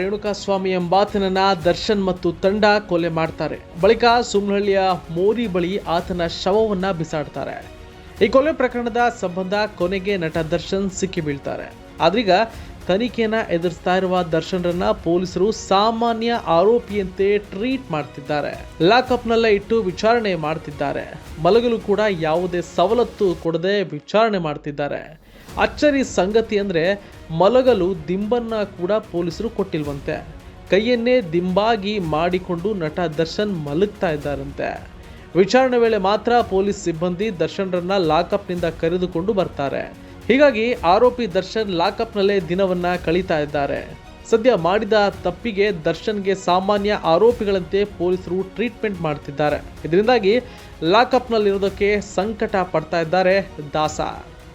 ರೇಣುಕಾಸ್ವಾಮಿ ಎಂಬಾತನನ್ನ ದರ್ಶನ್ ಮತ್ತು ತಂಡ ಕೊಲೆ ಮಾಡ್ತಾರೆ. ಬಳಿಕ ಸುಮ್ನಹಳ್ಳಿಯ ಮೋರಿ ಬಳಿ ಆತನ ಶವವನ್ನ ಬಿಸಾಡ್ತಾರೆ. ಈ ಕೊಲೆ ಪ್ರಕರಣದ ಸಂಬಂಧ ಕೊನೆಗೆ ನಟ ದರ್ಶನ್ ಸಿಕ್ಕಿ ಬೀಳ್ತಾರೆ. ಆದ್ರೀಗ ತನಿಖೆಯನ್ನ ಎದುರಿಸ್ತಾ ಇರುವ ದರ್ಶನ್ರನ್ನ ಪೊಲೀಸರು ಸಾಮಾನ್ಯ ಆರೋಪಿಯಂತೆ ಟ್ರೀಟ್ ಮಾಡ್ತಿದ್ದಾರೆ. ಲಾಕಪ್ನಲ್ಲೇ ಇಟ್ಟು ವಿಚಾರಣೆ ಮಾಡ್ತಿದ್ದಾರೆ. ಮಲಗಲು ಕೂಡ ಯಾವುದೇ ಸವಲತ್ತು ಕೊಡದೆ ವಿಚಾರಣೆ ಮಾಡ್ತಿದ್ದಾರೆ. ಅಚ್ಚರಿ ಸಂಗತಿ ಅಂದರೆ ಮಲಗಲು ದಿಂಬನ್ನ ಕೂಡ ಪೊಲೀಸರು ಕೊಟ್ಟಿಲ್ವಂತೆ. ಕೈಯನ್ನೇ ದಿಂಬಾಗಿ ಮಾಡಿಕೊಂಡು ನಟ ದರ್ಶನ್ ಮಲಗ್ತಾ ಇದ್ದಾರಂತೆ. ವಿಚಾರಣೆ ವೇಳೆ ಮಾತ್ರ ಪೊಲೀಸ್ ಸಿಬ್ಬಂದಿ ದರ್ಶನ್ರನ್ನ ಲಾಕಪ್ನಿಂದ ಕರೆದುಕೊಂಡು ಬರ್ತಾರೆ. ಹೀಗಾಗಿ ಆರೋಪಿ ದರ್ಶನ್ ಲಾಕಪ್ನಲ್ಲೇ ದಿನವನ್ನ ಕಳೀತಾ ಇದ್ದಾರೆ. ಸದ್ಯ ಮಾಡಿದ ತಪ್ಪಿಗೆ ದರ್ಶನ್ಗೆ ಸಾಮಾನ್ಯ ಆರೋಪಿಗಳಂತೆ ಪೊಲೀಸರು ಟ್ರೀಟ್ಮೆಂಟ್ ಮಾಡ್ತಿದ್ದಾರೆ. ಇದರಿಂದಾಗಿ ಲಾಕಪ್ನಲ್ಲಿರೋದಕ್ಕೆ ಸಂಕಟ ಪಡ್ತಾ ಇದ್ದಾರೆ ದಾಸ.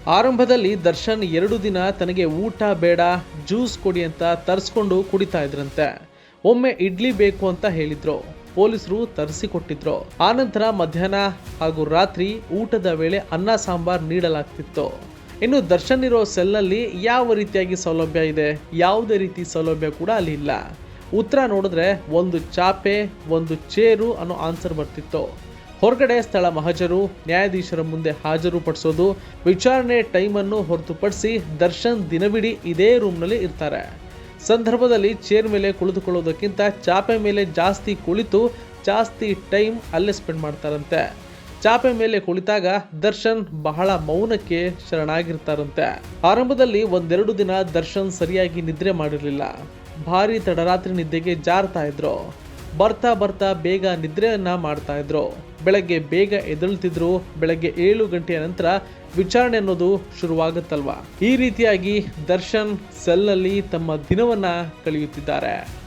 ಆರಂಭದಲ್ಲಿ ದರ್ಶನ್ ಎರಡು ದಿನ ತನಗೆ ಊಟ ಬೇಡ, ಜ್ಯೂಸ್ ಕೊಡಿ ಅಂತ ತರಿಸ್ಕೊಂಡು ಕುಡಿತಾ ಇದ್ರಂತೆ. ಒಮ್ಮೆ ಇಡ್ಲಿ ಬೇಕು ಅಂತ ಹೇಳಿದ್ರು. ಪೊಲೀಸರು ತರಿಸಿಕೊಟ್ಟಿದ್ರು. ಆನಂತರ ಮಧ್ಯಾಹ್ನ ಹಾಗೂ ರಾತ್ರಿ ಊಟದ ವೇಳೆ ಅನ್ನ ಸಾಂಬಾರ್ ನೀಡಲಾಗ್ತಿತ್ತು. ಇನ್ನು ದರ್ಶನ್ ಇರೋ ಸೆಲ್ನಲ್ಲಿ ಯಾವ ರೀತಿಯಾಗಿ ಸೌಲಭ್ಯ ಇದೆ? ಯಾವುದೇ ರೀತಿ ಸೌಲಭ್ಯ ಕೂಡ ಅಲ್ಲಿ ಇಲ್ಲ. ಉತ್ತರ ನೋಡಿದ್ರೆ ಒಂದು ಚಾಪೆ, ಒಂದು ಚೇರು ಅನ್ನೋ ಆನ್ಸರ್ ಬರ್ತಿತ್ತು. ಹೊರಗಡೆ ಸ್ಥಳ ಮಹಜರು, ನ್ಯಾಯಾಧೀಶರ ಮುಂದೆ ಹಾಜರುಪಡಿಸೋದು, ವಿಚಾರಣೆ ಟೈಮನ್ನು ಹೊರತುಪಡಿಸಿ ದರ್ಶನ್ ದಿನವಿಡೀ ಇದೇ ರೂಮ್ನಲ್ಲಿ ಇರ್ತಾರೆ. ಸಂದರ್ಭದಲ್ಲಿ ಚೇರ್ ಮೇಲೆ ಕುಳಿತುಕೊಳ್ಳೋದಕ್ಕಿಂತ ಚಾಪೆ ಮೇಲೆ ಜಾಸ್ತಿ ಕುಳಿತು ಜಾಸ್ತಿ ಟೈಮ್ ಅಲ್ಲೇ ಸ್ಪೆಂಡ್ ಮಾಡ್ತಾರಂತೆ. ಚಾಪೆ ಮೇಲೆ ಕುಳಿತಾಗ ದರ್ಶನ್ ಬಹಳ ಮೌನಕ್ಕೆ ಶರಣಾಗಿರ್ತಾರಂತೆ. ಆರಂಭದಲ್ಲಿ ಒಂದೆರಡು ದಿನ ದರ್ಶನ್ ಸರಿಯಾಗಿ ನಿದ್ರೆ ಮಾಡಿರಲಿಲ್ಲ. ಭಾರಿ ತಡರಾತ್ರಿ ನಿದ್ದೆಗೆ ಜಾರ್ತಾ ಇದ್ರು. ಬರ್ತಾ ಬರ್ತಾ ಬೇಗ ನಿದ್ರೆಯನ್ನು ಮಾಡ್ತಾ ಇದ್ರು. ಬೆಳಗ್ಗೆ ಬೇಗ ಎದಳ್ತಿದ್ರು ಬೆಳಗ್ಗೆ ಏಳು ಗಂಟೆಯ ನಂತರ ವಿಚಾರಣೆ ಅನ್ನೋದು ಶುರುವಾಗುತ್ತಲ್ವ? ಈ ರೀತಿಯಾಗಿ ದರ್ಶನ್ ಸೆಲ್ನಲ್ಲಿ ತಮ್ಮ ದಿನವನ್ನ ಕಳೆಯುತ್ತಿದ್ದಾರೆ.